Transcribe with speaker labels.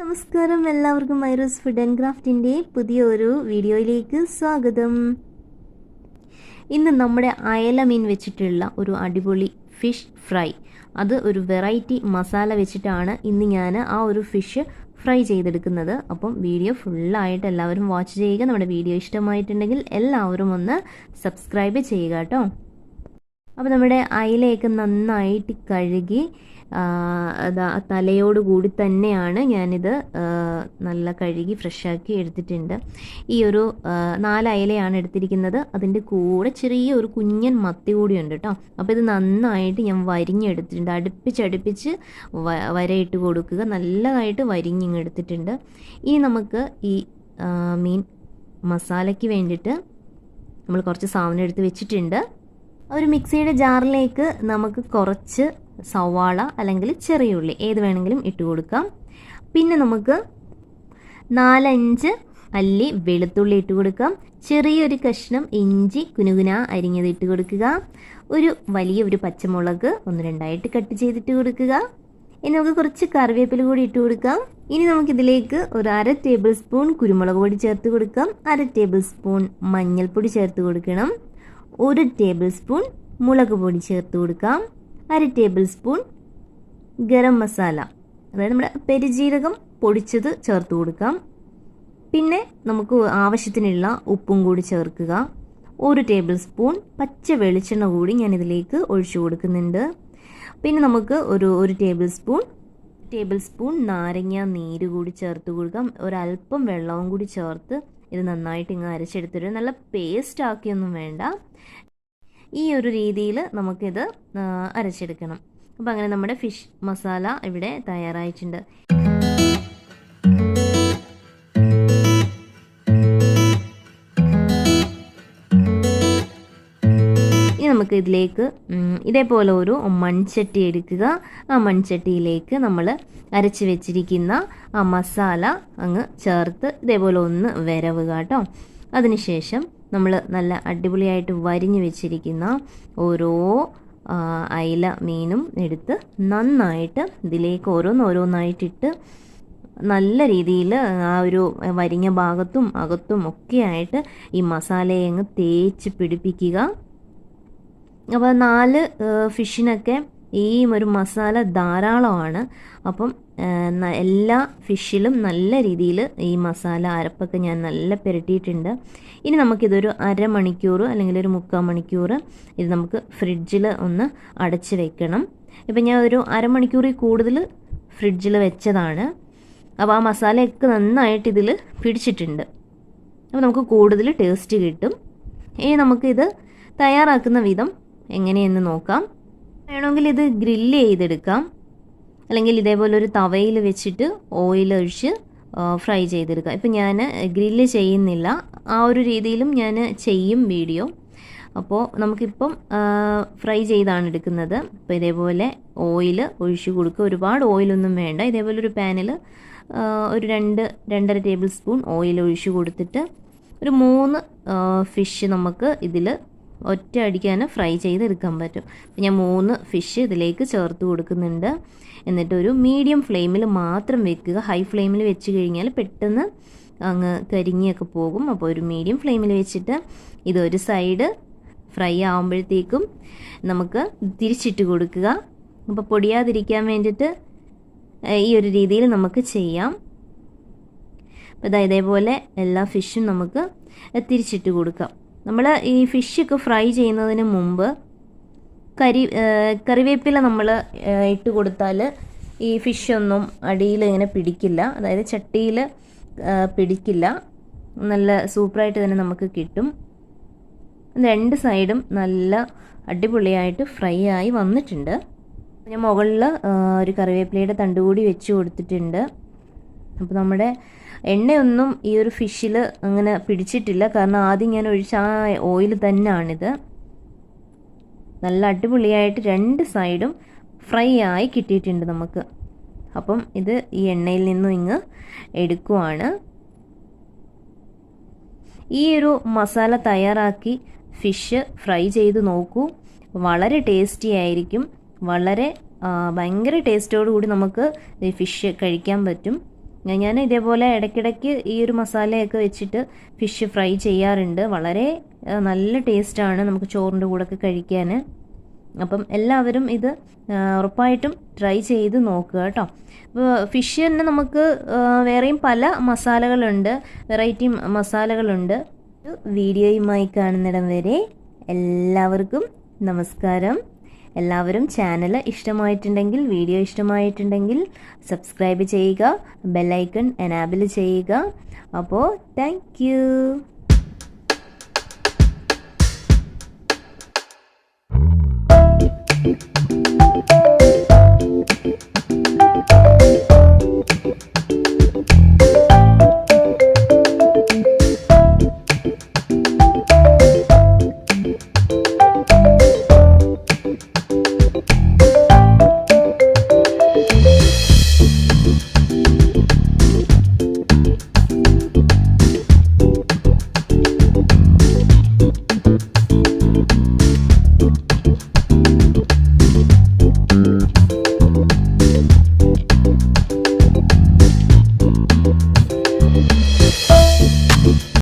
Speaker 1: നമസ്കാരം. എല്ലാവർക്കും മൈറൂസ് food and ക്രാഫ്റ്റിന്റെ പുതിയൊരു വീഡിയോയിലേക്ക് സ്വാഗതം. ഇന്ന് നമ്മുടെ അയല മീൻ വെച്ചിട്ടുള്ള ഒരു അടിപൊളി ഫിഷ് ഫ്രൈ അത് ഒരു വെറൈറ്റി മസാല വെച്ചിട്ടാണ് ഇന്ന് ഞാൻ ആ ഒരു ഫിഷ് ഫ്രൈ ചെയ്തെടുക്കുന്നത്. അപ്പം വീഡിയോ ഫുള്ളായിട്ട് എല്ലാവരും വാച്ച് ചെയ്യുക. നമ്മുടെ വീഡിയോ ഇഷ്ടമായിട്ടുണ്ടെങ്കിൽ എല്ലാവരും ഒന്ന് സബ്സ്ക്രൈബ് ചെയ്യുക കേട്ടോ. അപ്പോൾ നമ്മുടെ അയിലയൊക്കെ നന്നായിട്ട് കഴുകി അതാ തലയോടുകൂടി തന്നെയാണ് ഞാനിത് നല്ല കഴുകി ഫ്രഷാക്കി എടുത്തിട്ടുണ്ട്. ഈ ഒരു നാല് അയലയാണ് എടുത്തിരിക്കുന്നത്. അതിന്റെ കൂടെ ചെറിയ ഒരു കുഞ്ഞൻ മത്തി കൂടി ഉണ്ട് കേട്ടോ അപ്പോൾ ഇത് നന്നായിട്ട് ഞാൻ വരിഞ്ഞെടുത്തിട്ടുണ്ട്. അടുപ്പിച്ചടുപ്പിച്ച് വരയിട്ട് കൊടുക്കുക. നല്ലതായിട്ട് വരിഞ്ഞിങ്ങെടുത്തിട്ടുണ്ട് ഇനി നമുക്ക് ഈ മീൻ മസാലയ്ക്ക് വേണ്ടിയിട്ട് നമ്മൾ കുറച്ച് സാധനം എടുത്ത് വെച്ചിട്ടുണ്ട്. ഒരു മിക്സിയുടെ ജാറിലേക്ക് നമുക്ക് കുറച്ച് സവാള അല്ലെങ്കിൽ ചെറിയ ഉള്ളി ഏത് വേണമെങ്കിലും ഇട്ട് കൊടുക്കാം. പിന്നെ നമുക്ക് നാലഞ്ച് അല്ലി വെളുത്തുള്ളി ഇട്ട് കൊടുക്കാം. ചെറിയൊരു കഷ്ണം ഇഞ്ചി കുനുകുന അരിഞ്ഞത് ഇട്ട് കൊടുക്കുക. ഒരു വലിയ ഒരു പച്ചമുളക് ഒന്ന് രണ്ടായിട്ട് കട്ട് ചെയ്തിട്ട് കൊടുക്കുക. ഇനി നമുക്ക് കുറച്ച് കറിവേപ്പില കൂടി ഇട്ട് കൊടുക്കാം. ഇനി നമുക്കിതിലേക്ക് ഒരു അര ടേബിൾ സ്പൂൺ കുരുമുളക് പൊടി ചേർത്ത് കൊടുക്കാം. അര ടേബിൾ സ്പൂൺ മഞ്ഞൾപ്പൊടി ചേർത്ത് കൊടുക്കണം. ഒരു ടേബിൾ സ്പൂൺ മുളക് പൊടി ചേർത്ത് കൊടുക്കാം. അര ടേബിൾ സ്പൂൺ ഗരം മസാല. അതായത് നമ്മുടെ പെരുജീരകം പൊടിച്ചത് ചേർത്ത് കൊടുക്കാം. പിന്നെ നമുക്ക് ആവശ്യത്തിനുള്ള ഉപ്പും കൂടി ചേർക്കുക. ഒരു ടേബിൾ സ്പൂൺ പച്ച വെളിച്ചെണ്ണ കൂടി ഞാൻ ഇതിലേക്ക് ഒഴിച്ചു കൊടുക്കുന്നുണ്ട്. പിന്നെ നമുക്ക് ഒരു ഒരു ടേബിൾ സ്പൂൺ ടേബിൾ സ്പൂൺ നാരങ്ങ നീര് കൂടി ചേർത്ത് കൊടുക്കാം. ഒരല്പം വെള്ളവും കൂടി ചേർത്ത് ഇത് നന്നായിട്ട് ഇങ്ങ് അരച്ചെടുത്തിട്ട് നല്ല പേസ്റ്റ് ആക്കിയൊന്നും വേണ്ട. ഈ ഒരു രീതിയിൽ നമുക്കിത് അരച്ചെടുക്കണം. അപ്പോൾ അങ്ങനെ നമ്മുടെ ഫിഷ് മസാല ഇവിടെ തയ്യാറായിട്ടുണ്ട്. നമുക്ക് ഇതിലേക്ക് ഇതേപോലെ ഒരു മൺചട്ടി എടുക്കുക. ആ മൺചട്ടിയിലേക്ക് നമ്മൾ അരച്ച് വെച്ചിരിക്കുന്ന ആ മസാല അങ്ങ് ചേർത്ത് ഇതേപോലെ ഒന്ന് വരവുക കേട്ടോ. അതിനുശേഷം നമ്മൾ നല്ല അടിപൊളിയായിട്ട് വരിഞ്ഞു വെച്ചിരിക്കുന്ന ഓരോ അയില മീനും എടുത്ത് നന്നായിട്ട് ഇതിലേക്ക് ഓരോന്നോരോന്നായിട്ടിട്ട് നല്ല രീതിയിൽ ആ ഒരു വരിഞ്ഞ ഭാഗത്തും അകത്തും ഒക്കെയായിട്ട് ഈ മസാലയെ അങ്ങ് തേച്ച് പിടിപ്പിക്കുക. അപ്പോൾ നാല് ഫിഷിനൊക്കെ ഈ ഒരു മസാല ധാരാളമാണ്. അപ്പം എല്ലാ ഫിഷിലും നല്ല രീതിയിൽ ഈ മസാല അരപ്പൊക്കെ ഞാൻ നല്ല പുരട്ടിയിട്ടുണ്ട്. ഇനി നമുക്കിതൊരു അരമണിക്കൂർ അല്ലെങ്കിൽ ഒരു മുക്കാൽ മണിക്കൂർ ഇത് നമുക്ക് ഫ്രിഡ്ജിൽ ഒന്ന് അടച്ച് വെക്കണം. ഇപ്പം ഞാൻ ഒരു അരമണിക്കൂറിൽ കൂടുതൽ ഫ്രിഡ്ജിൽ വെച്ചതാണ്. അപ്പോൾ ആ മസാലയൊക്കെ നന്നായിട്ട് ഇതിൽ പിടിച്ചിട്ടുണ്ട്. അപ്പോൾ നമുക്ക് കൂടുതൽ ടേസ്റ്റ് കിട്ടും. ഇനി നമുക്കിത് തയ്യാറാക്കുന്ന വിധം എങ്ങനെയെന്ന് നോക്കാം. വേണമെങ്കിൽ ഇത് ഗ്രില്ല് ചെയ്തെടുക്കാം. അല്ലെങ്കിൽ ഇതേപോലെ ഒരു തവയിൽ വെച്ചിട്ട് ഓയിൽ ഒഴിച്ച് ഫ്രൈ ചെയ്തെടുക്കാം. ഇപ്പം ഞാൻ ഗ്രില്ല് ചെയ്യുന്നില്ല. ആ ഒരു രീതിയിലും ഞാൻ ചെയ്യും വീഡിയോ. അപ്പോൾ നമുക്കിപ്പം ഫ്രൈ ചെയ്താണ് എടുക്കുന്നത്. അപ്പോൾ ഇതേപോലെ ഓയിൽ ഒഴിച്ച് കൊടുക്കുക. ഒരുപാട് ഓയിലൊന്നും വേണ്ട. ഇതേപോലെ ഒരു പാനിൽ ഒരു രണ്ട് രണ്ടര ടേബിൾ സ്പൂൺ ഓയിൽ ഒഴിച്ച് കൊടുത്തിട്ട് ഒരു മൂന്ന് ഫിഷ് നമുക്ക് ഇതിൽ ഒറ്റ അടിക്കാൻ ഫ്രൈ ചെയ്തെടുക്കാൻ പറ്റും. അപ്പം ഞാൻ മൂന്ന് ഫിഷ് ഇതിലേക്ക് ചേർത്ത് കൊടുക്കുന്നുണ്ട്. എന്നിട്ട് ഒരു മീഡിയം ഫ്ലെയിമിൽ മാത്രം വെക്കുക. ഹൈ ഫ്ലെയിമിൽ വെച്ച് കഴിഞ്ഞാൽ പെട്ടെന്ന് അങ്ങ് കരിങ്ങിയൊക്കെ പോകും. അപ്പോൾ ഒരു മീഡിയം ഫ്ലെയിമിൽ വെച്ചിട്ട് ഇതൊരു സൈഡ് ഫ്രൈ ആകുമ്പോഴത്തേക്കും നമുക്ക് തിരിച്ചിട്ട് കൊടുക്കുക. അപ്പോൾ പൊടിയാതിരിക്കാൻ വേണ്ടിയിട്ട് ഈ ഒരു രീതിയിൽ നമുക്ക് ചെയ്യാം. അപ്പോൾ ഇതേപോലെ എല്ലാ ഫിഷും നമുക്ക് തിരിച്ചിട്ട് കൊടുക്കാം. നമ്മൾ ഈ ഫിഷൊക്കെ ഫ്രൈ ചെയ്യുന്നതിന് മുമ്പ് കരി കറിവേപ്പില നമ്മൾ ഇട്ട് കൊടുത്താൽ ഈ ഫിഷൊന്നും അടിയിൽ ഇങ്ങനെ പിടിക്കില്ല. അതായത് ചട്ടിയിൽ പിടിക്കില്ല. നല്ല സൂപ്പറായിട്ട് തന്നെ നമുക്ക് കിട്ടും. രണ്ട് സൈഡും നല്ല അടിപൊളിയായിട്ട് ഫ്രൈ ആയി വന്നിട്ടുണ്ട്. ഞാൻ മുകളിൽ ഒരു കറിവേപ്പിലയുടെ തണ്ട് കൂടി വെച്ച് കൊടുത്തിട്ടുണ്ട്. അപ്പോൾ നമ്മുടെ എണ്ണയൊന്നും ഈ ഒരു ഫിഷിൽ അങ്ങനെ പിടിച്ചിട്ടില്ല. കാരണം ആദ്യം ഞാൻ ഒഴിച്ച ആ ഓയിൽ തന്നെയാണിത്. നല്ല അടിപൊളിയായിട്ട് രണ്ട് സൈഡും ഫ്രൈ ആയി കിട്ടിയിട്ടുണ്ട് നമുക്ക്. അപ്പം ഇത് ഈ എണ്ണയിൽ നിന്നും ഇങ്ങ് എടുക്കുവാണ്. ഈ ഒരു മസാല തയ്യാറാക്കി ഫിഷ് ഫ്രൈ ചെയ്ത് നോക്കൂ. വളരെ ടേസ്റ്റി ആയിരിക്കും. വളരെ ഭയങ്കര ടേസ്റ്റോടു കൂടി നമുക്ക് ഈ ഫിഷ് കഴിക്കാൻ പറ്റും. ഞാൻ ഇതേപോലെ ഇടയ്ക്കിടയ്ക്ക് ഈ ഒരു മസാലയൊക്കെ വെച്ചിട്ട് ഫിഷ് ഫ്രൈ ചെയ്യാറുണ്ട്. വളരെ നല്ല ടേസ്റ്റാണ് നമുക്ക് ചോറിന്റെ കൂടെയൊക്കെ കഴിക്കാൻ. അപ്പം എല്ലാവരും ഇത് ഉറപ്പായിട്ടും ട്രൈ ചെയ്ത് നോക്കുക കേട്ടോ. അപ്പോൾ ഫിഷ് തന്നെ നമുക്ക് വേറെയും പല മസാലകളുണ്ട്. വെറൈറ്റി മസാലകളുണ്ട്. വീഡിയോയുമായി കാണുന്നിടം വരെ എല്ലാവർക്കും നമസ്കാരം. എല്ലാവരും ചാനൽ ഇഷ്ടമായിട്ടുണ്ടെങ്കിൽ വീഡിയോ ഇഷ്ടമായിട്ടുണ്ടെങ്കിൽ സബ്സ്ക്രൈബ് ചെയ്യുക ബെല്ലൈക്കൺ എനാബിൾ ചെയ്യുക. അപ്പോൾ താങ്ക്
Speaker 2: Thank